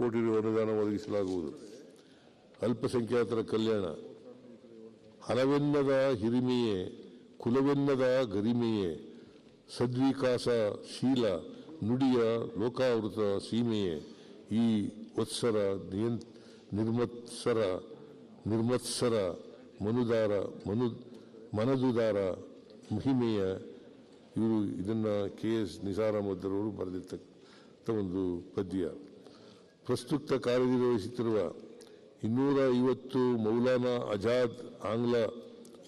ಕೋಟಿ ರು ಅನುದಾನ ಒದಗಿಸಲಾಗುವುದು. ಅಲ್ಪಸಂಖ್ಯಾತರ ಕಲ್ಯಾಣ. ಹಣವೆನ್ನದ ಹಿರಿಮೆಯೇ, ಕುಲವೆನ್ನದ ಗರಿಮೆಯೇ, ಸದ್ವಿಕಾಸ ಶೀಲ, ನುಡಿಯ ಲೋಕಾವೃತ ಸೀಮೆಯೇ, ಈ ವತ್ಸರ ನಿರ್ಮತ್ಸರ ನಿರ್ಮತ್ಸರ ಮನುದಾರ, ಮನು, ಮನದುದಾರ ಮಹಿಮೆಯ ಇವರು ಇದನ್ನು ಕೆ ಎಸ್ ನಿಸಾರ್ ಬರೆದಿರ್ತಕ್ಕಂಥ ಒಂದು ಪದ್ಯ. ಪ್ರಸ್ತುತ ಕಾರ್ಯನಿರ್ವಹಿಸುತ್ತಿರುವ ಇನ್ನೂರ ಐವತ್ತು ಮೌಲಾನಾ ಆಜಾದ್ ಆಂಗ್ಲ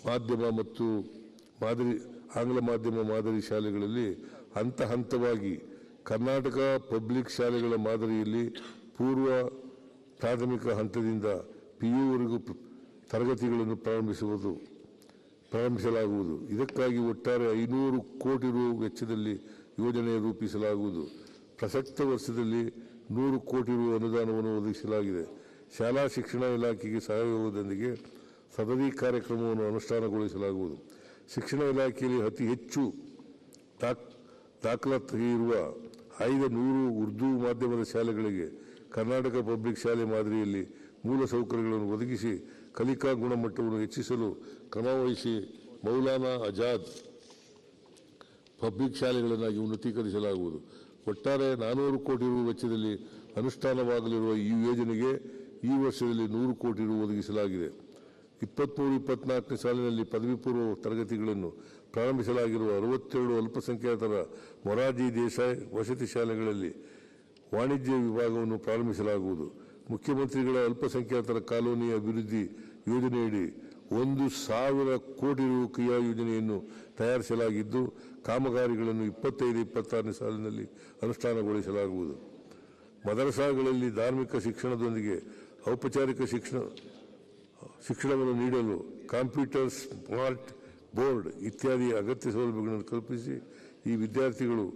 ಮಾಧ್ಯಮ ಮತ್ತು ಮಾದರಿ, ಆಂಗ್ಲ ಮಾಧ್ಯಮ ಮಾದರಿ ಶಾಲೆಗಳಲ್ಲಿ ಹಂತ ಹಂತವಾಗಿ ಕರ್ನಾಟಕ ಪಬ್ಲಿಕ್ ಶಾಲೆಗಳ ಮಾದರಿಯಲ್ಲಿ ಪೂರ್ವ ಪ್ರಾಥಮಿಕ ಹಂತದಿಂದ ಪಿ ಪಿಯುವರೆಗೂ ತರಗತಿಗಳನ್ನು ಪ್ರಾರಂಭಿಸುವುದು, ಪ್ರಾರಂಭಿಸಲಾಗುವುದು. ಇದಕ್ಕಾಗಿ ಒಟ್ಟಾರೆ ಐನೂರು ಕೋಟಿ ರು ವೆಚ್ಚದಲ್ಲಿ ಯೋಜನೆ ರೂಪಿಸಲಾಗುವುದು. ಪ್ರಸಕ್ತ ವರ್ಷದಲ್ಲಿ ನೂರು ಕೋಟಿ ರು ಅನುದಾನವನ್ನು ಒದಗಿಸಲಾಗಿದೆ. ಶಾಲಾ ಶಿಕ್ಷಣ ಇಲಾಖೆಗೆ ಸಹಯೋಗದೊಂದಿಗೆ ಸದರಿ ಕಾರ್ಯಕ್ರಮವನ್ನು ಅನುಷ್ಠಾನಗೊಳಿಸಲಾಗುವುದು. ಶಿಕ್ಷಣ ಇಲಾಖೆಯಲ್ಲಿ ಅತಿ ಹೆಚ್ಚು ದಾಖ್ ದಾಖಲಾತಿ ಇರುವ ಆಯ್ದ ನೂರು ಉರ್ದು ಮಾಧ್ಯಮದ ಶಾಲೆಗಳಿಗೆ ಕರ್ನಾಟಕ ಪಬ್ಲಿಕ್ ಶಾಲೆ ಮಾದರಿಯಲ್ಲಿ ಮೂಲ ಸೌಕರ್ಯಗಳನ್ನು ಒದಗಿಸಿ ಕಲಿಕಾ ಗುಣಮಟ್ಟವನ್ನು ಹೆಚ್ಚಿಸಲು ಕ್ರಮವಹಿಸಿ ಮೌಲಾನಾ ಆಜಾದ್ ಪಬ್ಲಿಕ್ ಶಾಲೆಗಳನ್ನಾಗಿ ಉನ್ನತೀಕರಿಸಲಾಗುವುದು. ಒಟ್ಟಾರೆ ನಾನೂರು ಕೋಟಿ ರು ವೆಚ್ಚದಲ್ಲಿ ಅನುಷ್ಠಾನವಾಗಲಿರುವ ಈ ಯೋಜನೆಗೆ ಈ ವರ್ಷದಲ್ಲಿ ನೂರು ಕೋಟಿ ರು ಒದಗಿಸಲಾಗಿದೆ. ಇಪ್ಪತ್ಮೂರು, ಇಪ್ಪತ್ನಾಲ್ಕನೇ ಸಾಲಿನಲ್ಲಿ ಪದವಿ ಪೂರ್ವ ತರಗತಿಗಳನ್ನು ಪ್ರಾರಂಭಿಸಲಾಗಿರುವ ಅರವತ್ತೆರಡು ಅಲ್ಪಸಂಖ್ಯಾತರ ಮೊರಾರ್ಜಿ ದೇಸಾಯಿ ವಸತಿ ಶಾಲೆಗಳಲ್ಲಿ ವಾಣಿಜ್ಯ ವಿಭಾಗವನ್ನು ಪ್ರಾರಂಭಿಸಲಾಗುವುದು. ಮುಖ್ಯಮಂತ್ರಿಗಳ ಅಲ್ಪಸಂಖ್ಯಾತರ ಕಾಲೋನಿ ಅಭಿವೃದ್ಧಿ ಯೋಜನೆಯಡಿ ಒಂದು ಸಾವಿರ ಕೋಟಿ ರು ಕ್ರಿಯಾ ಯೋಜನೆಯನ್ನು ತಯಾರಿಸಲಾಗಿದ್ದು, ಕಾಮಗಾರಿಗಳನ್ನು ಇಪ್ಪತ್ತೈದು, ಇಪ್ಪತ್ತಾರನೇ ಸಾಲಿನಲ್ಲಿ ಅನುಷ್ಠಾನಗೊಳಿಸಲಾಗುವುದು. ಮದರಸಾಗಳಲ್ಲಿ ಧಾರ್ಮಿಕ ಶಿಕ್ಷಣದೊಂದಿಗೆ ಔಪಚಾರಿಕ ಶಿಕ್ಷಣ, ಶಿಕ್ಷಣವನ್ನು ನೀಡಲು ಕಂಪ್ಯೂಟರ್ ಸ್ಮಾರ್ಟ್ ಬೋರ್ಡ್ ಇತ್ಯಾದಿ ಅಗತ್ಯ ಸೌಲಭ್ಯಗಳನ್ನು ಕಲ್ಪಿಸಿ, ಈ ವಿದ್ಯಾರ್ಥಿಗಳು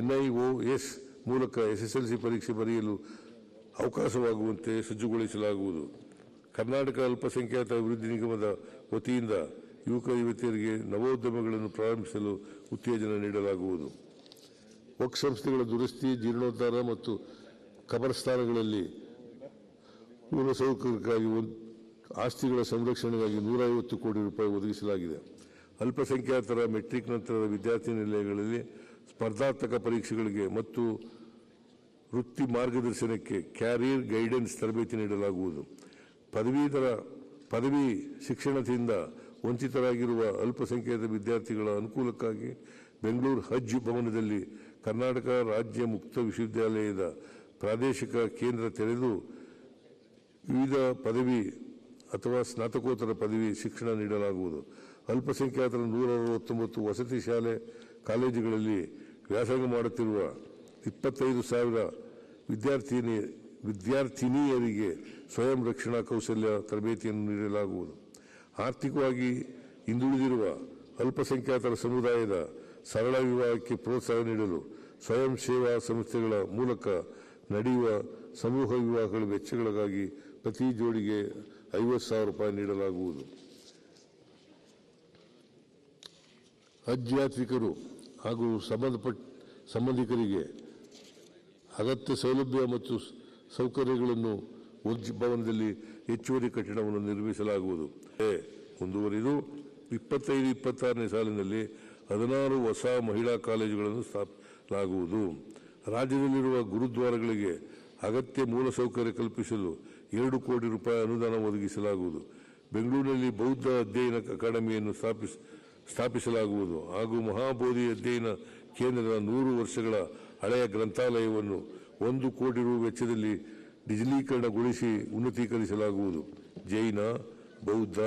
ಎನ್ಐಒಎಸ್ ಮೂಲಕ ಎಸ್ಎಸ್ಎಲ್ಸಿ ಪರೀಕ್ಷೆ ಬರೆಯಲು ಅವಕಾಶವಾಗುವಂತೆ ಸಜ್ಜುಗೊಳಿಸಲಾಗುವುದು. ಕರ್ನಾಟಕ ಅಲ್ಪಸಂಖ್ಯಾತ ಅಭಿವೃದ್ಧಿ ನಿಗಮದ ವತಿಯಿಂದ ಯುವಕ ಯುವತಿಯರಿಗೆ ನವೋದ್ಯಮಗಳನ್ನು ಪ್ರಾರಂಭಿಸಲು ಉತ್ತೇಜನ ನೀಡಲಾಗುವುದು. ವಕ್ ಸಂಸ್ಥೆಗಳ ದುರಸ್ತಿ, ಜೀರ್ಣೋದ್ಧಾರ ಮತ್ತು ಕಬರಸ್ಥಾನಗಳಲ್ಲಿ ಮೂಲಸೌಕರ್ಯಕ್ಕಾಗಿ ಆಸ್ತಿಗಳ ಸಂರಕ್ಷಣೆಗಾಗಿ ನೂರೈವತ್ತು ಕೋಟಿ ರೂಪಾಯಿ ಒದಗಿಸಲಾಗಿದೆ. ಅಲ್ಪಸಂಖ್ಯಾತರ ಮೆಟ್ರಿಕ್ ನಂತರದ ವಿದ್ಯಾರ್ಥಿ ನಿಲಯಗಳಲ್ಲಿ ಸ್ಪರ್ಧಾತ್ಮಕ ಪರೀಕ್ಷೆಗಳಿಗೆ ಮತ್ತು ವೃತ್ತಿ ಮಾರ್ಗದರ್ಶನಕ್ಕೆ ಕ್ಯಾರಿಯರ್ ಗೈಡೆನ್ಸ್ ತರಬೇತಿ ನೀಡಲಾಗುವುದು. ಪದವೀಧರ, ಪದವಿ ಶಿಕ್ಷಣದಿಂದ ವಂಚಿತರಾಗಿರುವ ಅಲ್ಪಸಂಖ್ಯಾತ ವಿದ್ಯಾರ್ಥಿಗಳ ಅನುಕೂಲಕ್ಕಾಗಿ ಬೆಂಗಳೂರು ಹಜ್ ಭವನದಲ್ಲಿ ಕರ್ನಾಟಕ ರಾಜ್ಯ ಮುಕ್ತ ವಿಶ್ವವಿದ್ಯಾಲಯದ ಪ್ರಾದೇಶಿಕ ಕೇಂದ್ರ ತೆರೆದು ವಿವಿಧ ಪದವಿ ಅಥವಾ ಸ್ನಾತಕೋತ್ತರ ಪದವಿ ಶಿಕ್ಷಣ ನೀಡಲಾಗುವುದು. ಅಲ್ಪಸಂಖ್ಯಾತರ ನೂರ ಅರವತ್ತೊಂಬತ್ತು ವಸತಿ ಶಾಲೆ ಕಾಲೇಜುಗಳಲ್ಲಿ ವ್ಯಾಸಂಗ ಮಾಡುತ್ತಿರುವ ಇಪ್ಪತ್ತೈದು ಸಾವಿರ ವಿದ್ಯಾರ್ಥಿನಿ ವಿದ್ಯಾರ್ಥಿನಿಯರಿಗೆ ಸ್ವಯಂ ರಕ್ಷಣಾ ಕೌಶಲ್ಯ ತರಬೇತಿಯನ್ನು ನೀಡಲಾಗುವುದು. ಆರ್ಥಿಕವಾಗಿ ಹಿಂದುಳಿದಿರುವ ಅಲ್ಪಸಂಖ್ಯಾತರ ಸಮುದಾಯದ ಸರಳ ವಿವಾಹಕ್ಕೆ ಪ್ರೋತ್ಸಾಹ ನೀಡಲು ಸ್ವಯಂ ಸೇವಾ ಸಂಸ್ಥೆಗಳ ಮೂಲಕ ನಡೆಯುವ ಸಮೂಹ ವಿವಾಹಗಳ ವೆಚ್ಚಗಳಿಗಾಗಿ ಪ್ರತಿ ಜೋಡಿಗೆ ಐವತ್ತು ಸಾವಿರ ರೂಪಾಯಿ ನೀಡಲಾಗುವುದು. ಹಜ್ ಯಾತ್ರಿಕರು ಹಾಗೂ ಸಂಬಂಧಪಟ್ಟ ಸಂಬಂಧಿಕರಿಗೆ ಅಗತ್ಯ ಸೌಲಭ್ಯ ಮತ್ತು ಸೌಕರ್ಯಗಳನ್ನು ಭವನದಲ್ಲಿ ಹೆಚ್ಚುವರಿ ಕಟ್ಟಡವನ್ನು ನಿರ್ಮಿಸಲಾಗುವುದು. ಮುಂದುವರಿದು ಇಪ್ಪತ್ತೈದು, ಇಪ್ಪತ್ತಾರನೇ ಸಾಲಿನಲ್ಲಿ ಹದಿನಾರು ಹೊಸ ಮಹಿಳಾ ಕಾಲೇಜುಗಳನ್ನು ಸ್ಥಾಪಿಸಲಾಗುವುದು ರಾಜ್ಯದಲ್ಲಿರುವ ಗುರುದ್ವಾರಗಳಿಗೆ ಅಗತ್ಯ ಮೂಲಸೌಕರ್ಯ ಕಲ್ಪಿಸಲು ಎರಡು ಕೋಟಿ ರೂಪಾಯಿ ಅನುದಾನ ಒದಗಿಸಲಾಗುವುದು. ಬೆಂಗಳೂರಿನಲ್ಲಿ ಬೌದ್ಧ ಅಧ್ಯಯನ ಅಕಾಡೆಮಿಯನ್ನು ಸ್ಥಾಪಿಸ, ಸ್ಥಾಪಿಸಲಾಗುವುದು ಹಾಗೂ ಮಹಾಬೋಧಿ ಅಧ್ಯಯನ ಕೇಂದ್ರದ ನೂರು ವರ್ಷಗಳ ಹಳೆಯ ಗ್ರಂಥಾಲಯವನ್ನು ಒಂದು ಕೋಟಿ ರು ವೆಚ್ಚದಲ್ಲಿ ಡಿಜಿಟಲೀಕರಣಗೊಳಿಸಿ ಉನ್ನತೀಕರಿಸಲಾಗುವುದು. ಜೈನ, ಬೌದ್ಧ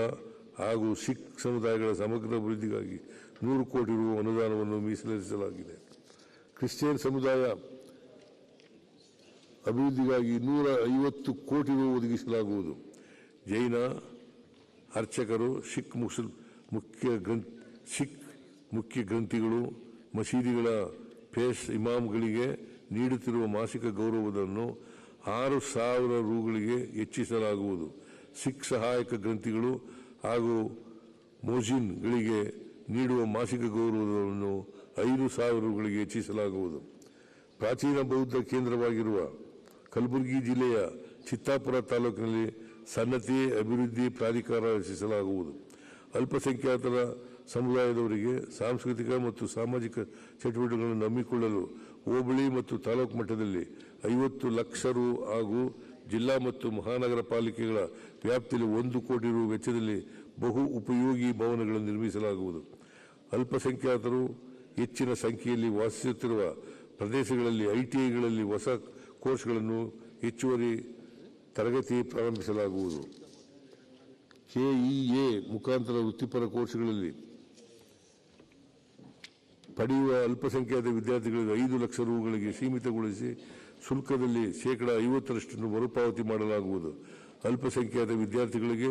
ಹಾಗೂ ಸಿಖ್ ಸಮುದಾಯಗಳ ಸಮಗ್ರ ಅಭಿವೃದ್ಧಿಗಾಗಿ ನೂರು ಕೋಟಿ ರು ಅನುದಾನವನ್ನು ಮೀಸಲಿರಿಸಲಾಗಿದೆ. ಕ್ರಿಶ್ಚಿಯನ್ ಸಮುದಾಯ ಅಭಿವೃದ್ಧಿಗಾಗಿ ನೂರ ಐವತ್ತು ಕೋಟಿ ರು ಒದಗಿಸಲಾಗುವುದು. ಜೈನ, ಅರ್ಚಕರು, ಸಿಖ್ ಮುಸಲ್ ಮುಖ್ಯ ಗ್ರಂಥ, ಸಿಖ್ ಮುಖ್ಯ ಗ್ರಂಥಿಗಳು, ಮಸೀದಿಗಳ ಫೇಸ್ ಇಮಾಮ್ಗಳಿಗೆ ನೀಡುತ್ತಿರುವ ಮಾಸಿಕ ಗೌರವವನ್ನು ಆರು ಸಾವಿರ ರೂಗಳಿಗೆ ಹೆಚ್ಚಿಸಲಾಗುವುದು. ಸಿಖ್ ಸಹಾಯಕ ಗ್ರಂಥಿಗಳು ಹಾಗೂ ಮೊಜಿನ್ಗಳಿಗೆ ನೀಡುವ ಮಾಸಿಕ ಗೌರವವನ್ನು ಐದು ಸಾವಿರ ರೂಗಳಿಗೆ ಹೆಚ್ಚಿಸಲಾಗುವುದು. ಪ್ರಾಚೀನ ಬೌದ್ಧ ಕೇಂದ್ರವಾಗಿರುವ ಕಲಬುರಗಿ ಜಿಲ್ಲೆಯ ಚಿತ್ತಾಪುರ ತಾಲೂಕಿನಲ್ಲಿ ಸನ್ನತಿ ಅಭಿವೃದ್ಧಿ ಪ್ರಾಧಿಕಾರ ರಚಿಸಲಾಗುವುದು. ಅಲ್ಪಸಂಖ್ಯಾತರ ಸಮುದಾಯದವರಿಗೆ ಸಾಂಸ್ಕೃತಿಕ ಮತ್ತು ಸಾಮಾಜಿಕ ಚಟುವಟಿಕೆಗಳನ್ನು ನಂಬಿಕೊಳ್ಳಲು ಹೋಬಳಿ ಮತ್ತು ತಾಲೂಕು ಮಟ್ಟದಲ್ಲಿ ಐವತ್ತು ಲಕ್ಷ ರು ಹಾಗೂ ಜಿಲ್ಲಾ ಮತ್ತು ಮಹಾನಗರ ಪಾಲಿಕೆಗಳ ವ್ಯಾಪ್ತಿಯಲ್ಲಿ ಒಂದು ಕೋಟಿ ರು ವೆಚ್ಚದಲ್ಲಿ ಬಹು ಉಪಯೋಗಿ ಭವನಗಳನ್ನು ನಿರ್ಮಿಸಲಾಗುವುದು. ಅಲ್ಪಸಂಖ್ಯಾತರು ಹೆಚ್ಚಿನ ಸಂಖ್ಯೆಯಲ್ಲಿ ವಾಸಿಸುತ್ತಿರುವ ಪ್ರದೇಶಗಳಲ್ಲಿ ಐಟಿಐಗಳಲ್ಲಿ ಹೊಸ ಕೋರ್ಸ್ಗಳನ್ನು ಹೆಚ್ಚುವರಿ ತರಗತಿ ಪ್ರಾರಂಭಿಸಲಾಗುವುದು. ಕೆಇಎ ಮುಖಾಂತರ ವೃತ್ತಿಪರ ಕೋರ್ಸ್ಗಳಲ್ಲಿ ಪಡೆಯುವ ಅಲ್ಪಸಂಖ್ಯಾತ ವಿದ್ಯಾರ್ಥಿಗಳಿಗೆ ಐದು ಲಕ್ಷ ರೂಗಳಿಗೆ ಸೀಮಿತಗೊಳಿಸಿ ಶುಲ್ಕದಲ್ಲಿ ಶೇಕಡ ಐವತ್ತರಷ್ಟನ್ನು ಮರುಪಾವತಿ ಮಾಡಲಾಗುವುದು. ಅಲ್ಪಸಂಖ್ಯಾತ ವಿದ್ಯಾರ್ಥಿಗಳಿಗೆ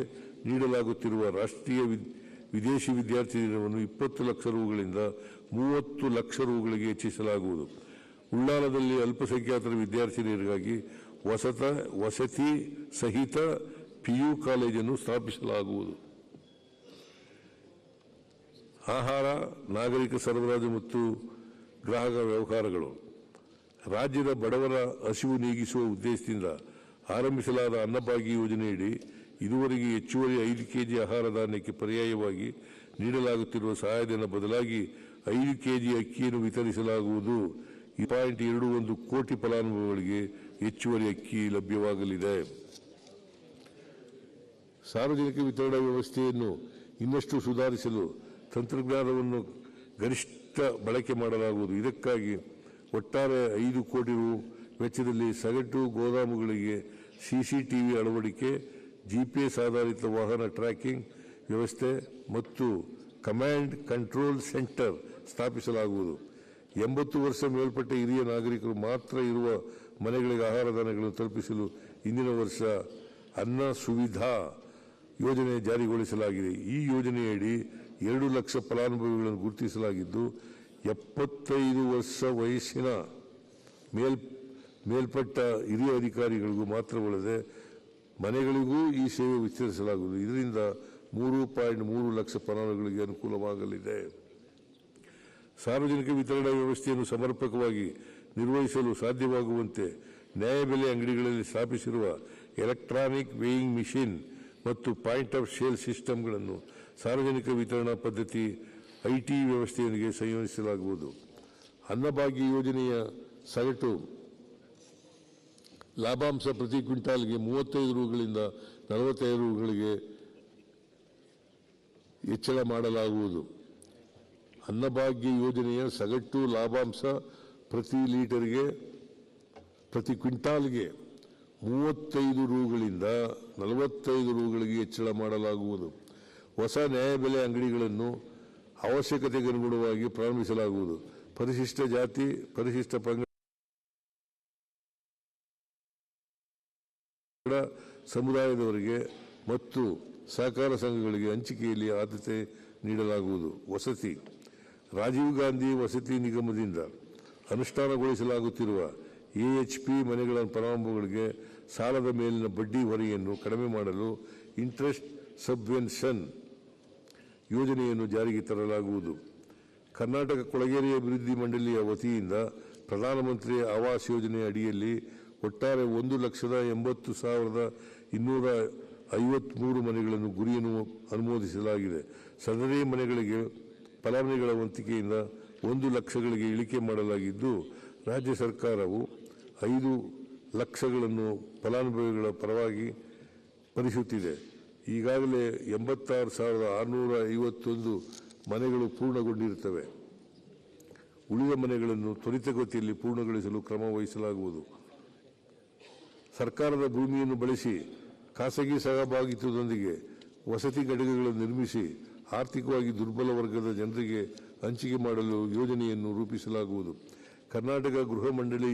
ನೀಡಲಾಗುತ್ತಿರುವ ರಾಷ್ಟ್ರೀಯ ವಿದ್- ವಿದೇಶಿ ವಿದ್ಯಾರ್ಥಿ ದಿನವನ್ನು ಇಪ್ಪತ್ತು ಲಕ್ಷ ರೂಗಳಿಂದ ಮೂವತ್ತು ಲಕ್ಷ ರೂಗಳಿಗೆ ಹೆಚ್ಚಿಸಲಾಗುವುದು. ಉಳ್ಳಾಲದಲ್ಲಿ ಅಲ್ಪಸಂಖ್ಯಾತರ ವಿದ್ಯಾರ್ಥಿನಿಯರಿಗಾಗಿ ವಸತ, ವಸತಿ ಸಹಿತ ಪಿಯು ಕಾಲೇಜನ್ನು ಸ್ಥಾಪಿಸಲಾಗುವುದು. ಆಹಾರ, ನಾಗರಿಕ ಸರಬರಾಜು ಮತ್ತು ಗ್ರಾಹಕ ವ್ಯವಹಾರಗಳು. ರಾಜ್ಯದ ಬಡವರ ಹಸಿವು ನೀಗಿಸುವ ಉದ್ದೇಶದಿಂದ ಆರಂಭಿಸಲಾದ ಅನ್ನಭಾಗ್ಯ ಯೋಜನೆಯಡಿ ಇದುವರೆಗೆ ಹೆಚ್ಚುವರಿ ಐದು ಕೆಜಿ ಆಹಾರ ಧಾನ್ಯಕ್ಕೆ ಪರ್ಯಾಯವಾಗಿ ನೀಡಲಾಗುತ್ತಿರುವ ಸಹಾಯಧನ ಬದಲಾಗಿ ಐದು ಕೆಜಿ ಅಕ್ಕಿಯನ್ನು ವಿತರಿಸಲಾಗುವುದು. ಪಾಯಿಂಟ್ ಎರಡು ಒಂದು ಕೋಟಿ ಫಲಾನುಭವಿಗಳಿಗೆ ಹೆಚ್ಚುವರಿ ಅಕ್ಕಿ ಲಭ್ಯವಾಗಲಿದೆ. ಸಾರ್ವಜನಿಕ ವಿತರಣಾ ವ್ಯವಸ್ಥೆಯನ್ನು ಇನ್ನಷ್ಟು ಸುಧಾರಿಸಲು ತಂತ್ರಜ್ಞಾನವನ್ನು ಗರಿಷ್ಠ ಬಳಕೆ ಮಾಡಲಾಗುವುದು. ಇದಕ್ಕಾಗಿ ಒಟ್ಟಾರೆ ಐದು ಕೋಟಿ ರು ವೆಚ್ಚದಲ್ಲಿ ಸಗಟು ಗೋದಾಮುಗಳಿಗೆ ಸಿಸಿಟಿವಿ ಅಳವಡಿಕೆ ಜಿಪಿಎಸ್ ಆಧಾರಿತ ವಾಹನ ಟ್ರ್ಯಾಕಿಂಗ್ ವ್ಯವಸ್ಥೆ ಮತ್ತು ಕಮಾಂಡ್ ಕಂಟ್ರೋಲ್ ಸೆಂಟರ್ ಸ್ಥಾಪಿಸಲಾಗುವುದು. ಎಂಬತ್ತು ವರ್ಷ ಮೇಲ್ಪಟ್ಟ ಹಿರಿಯ ನಾಗರಿಕರು ಮಾತ್ರ ಇರುವ ಮನೆಗಳಿಗೆ ಆಹಾರ ಧಾನ್ಯಗಳನ್ನು ತಲುಪಿಸಲು ಇಂದಿನ ವರ್ಷ ಅನ್ನ ಸುವಿಧಾ ಯೋಜನೆ ಜಾರಿಗೊಳಿಸಲಾಗಿದೆ. ಈ ಯೋಜನೆಯಡಿ ಎರಡು ಲಕ್ಷ ಫಲಾನುಭವಿಗಳನ್ನು ಗುರುತಿಸಲಾಗಿದ್ದು ಎಪ್ಪತ್ತೈದು ವರ್ಷ ವಯಸ್ಸಿನ ಮೇಲ್ ಮೇಲ್ಪಟ್ಟ ಹಿರಿಯ ಅಧಿಕಾರಿಗಳಿಗೂ ಮಾತ್ರವಲ್ಲದೆ ಮನೆಗಳಿಗೂ ಈ ಸೇವೆ ವಿಸ್ತರಿಸಲಾಗುವುದು. ಇದರಿಂದ ಮೂರು ಪಾಯಿಂಟ್ ಮೂರು ಲಕ್ಷ ಫಲಾನುಭವಿಗಳಿಗೆ ಅನುಕೂಲವಾಗಲಿದೆ. ಸಾರ್ವಜನಿಕ ವಿತರಣಾ ವ್ಯವಸ್ಥೆಯನ್ನು ಸಮರ್ಪಕವಾಗಿ ನಿರ್ವಹಿಸಲು ಸಾಧ್ಯವಾಗುವಂತೆ ನ್ಯಾಯಬೆಲೆ ಅಂಗಡಿಗಳಲ್ಲಿ ಸ್ಥಾಪಿಸಿರುವ ಎಲೆಕ್ಟ್ರಾನಿಕ್ ವೇಯಿಂಗ್ ಮಿಷಿನ್ ಮತ್ತು ಪಾಯಿಂಟ್ ಆಫ್ ಸೇಲ್ ಸಿಸ್ಟಮ್ಗಳನ್ನು ಸಾರ್ವಜನಿಕ ವಿತರಣಾ ಪದ್ಧತಿ ಐಟಿ ವ್ಯವಸ್ಥೆಯೊಂದಿಗೆ ಸಂಯೋಜಿಸಲಾಗುವುದು. ಅನ್ನಭಾಗ್ಯ ಯೋಜನೆಯ ಸಗಟು ಲಾಭಾಂಶ ಪ್ರತಿ ಕ್ವಿಂಟಾಲ್ಗೆ ಮೂವತ್ತೈದು ರೂಗಳಿಂದ ನಲವತ್ತೈದು ರೂಗಳಿಗೆ ಹೆಚ್ಚಳ ಮಾಡಲಾಗುವುದು. ಅನ್ನಭಾಗ್ಯ ಯೋಜನೆಯ ಸಗಟು ಲಾಭಾಂಶ ಪ್ರತಿ ಲೀಟರ್ಗೆ, ಪ್ರತಿ ಕ್ವಿಂಟಾಲ್ಗೆ ಮೂವತ್ತೈದು ರೂಗಳಿಂದ ನಲವತ್ತೈದು ರೂಗಳಿಗೆ ಹೆಚ್ಚಳ ಮಾಡಲಾಗುವುದು. ಹೊಸ ನ್ಯಾಯಬೆಲೆ ಅಂಗಡಿಗಳನ್ನು ಅವಶ್ಯಕತೆಗೆ ಅನುಗುಣವಾಗಿ ಪ್ರಾರಂಭಿಸಲಾಗುವುದು. ಪರಿಶಿಷ್ಟ ಜಾತಿ, ಪರಿಶಿಷ್ಟ ಪಂಗಡ, ಸಮುದಾಯದವರಿಗೆ ಮತ್ತು ಸಹಕಾರ ಸಂಘಗಳಿಗೆ ಹಂಚಿಕೆಯಲ್ಲಿ ಆದ್ಯತೆ ನೀಡಲಾಗುವುದು. ವಸತಿ, ರಾಜೀವ್ ಗಾಂಧಿ ವಸತಿ ನಿಗಮದಿಂದ ಅನುಷ್ಠಾನಗೊಳಿಸಲಾಗುತ್ತಿರುವ ಎಎಚ್ಪಿ ಮನೆಗಳ ಪ್ರಾರಂಭಗಳಿಗೆ ಸಾಲದ ಮೇಲಿನ ಬಡ್ಡಿ ಹೊರೆಯನ್ನು ಕಡಿಮೆ ಮಾಡಲು ಇಂಟ್ರೆಸ್ಟ್ ಸಬ್ವೆನ್ಷನ್ ಯೋಜನೆಯನ್ನು ಜಾರಿಗೆ ತರಲಾಗುವುದು. ಕರ್ನಾಟಕ ಕೊಳಗೇರಿ ಅಭಿವೃದ್ಧಿ ಮಂಡಳಿಯ ವತಿಯಿಂದ ಪ್ರಧಾನಮಂತ್ರಿ ಆವಾಸ್ ಯೋಜನೆ ಅಡಿಯಲ್ಲಿ ಒಟ್ಟಾರೆ ಒಂದು ಲಕ್ಷದ ಎಂಬತ್ತು ಸಾವಿರದ ಇನ್ನೂರ ಐವತ್ಮೂರು ಮನೆಗಳನ್ನು ಗುರಿಯನ್ನು ಅನುಮೋದಿಸಲಾಗಿದೆ. ಸದರಿ ಮನೆಗಳಿಗೆ ಫಲಾನುಭವಿಗಳ ವಂತಿಕೆಯಿಂದ ಒಂದು ಲಕ್ಷಗಳಿಗೆ ಇಳಿಕೆ ಮಾಡಲಾಗಿದ್ದು, ರಾಜ್ಯ ಸರ್ಕಾರವು ಐದು ಲಕ್ಷಗಳನ್ನು ಫಲಾನುಭವಿಗಳ ಪರವಾಗಿ ಭರಿಸುತ್ತಿದೆ. ಈಗಾಗಲೇ ಎಂಬತ್ತಾರು ಸಾವಿರದ ಆರುನೂರ ಐವತ್ತೊಂದು ಮನೆಗಳು ಪೂರ್ಣಗೊಂಡಿರುತ್ತವೆ. ಉಳಿದ ಮನೆಗಳನ್ನು ತ್ವರಿತಗತಿಯಲ್ಲಿ ಪೂರ್ಣಗೊಳಿಸಲು ಕ್ರಮ ವಹಿಸಲಾಗುವುದು. ಸರ್ಕಾರದ ಭೂಮಿಯನ್ನು ಬಳಸಿ ಖಾಸಗಿ ಸಹಭಾಗಿತ್ವದೊಂದಿಗೆ ವಸತಿ ಘಟಕಗಳನ್ನು ನಿರ್ಮಿಸಿ ಆರ್ಥಿಕವಾಗಿ ದುರ್ಬಲ ವರ್ಗದ ಜನರಿಗೆ ಹಂಚಿಕೆ ಮಾಡಲು ಯೋಜನೆಯನ್ನು ರೂಪಿಸಲಾಗುವುದು. ಕರ್ನಾಟಕ ಗೃಹ ಮಂಡಳಿ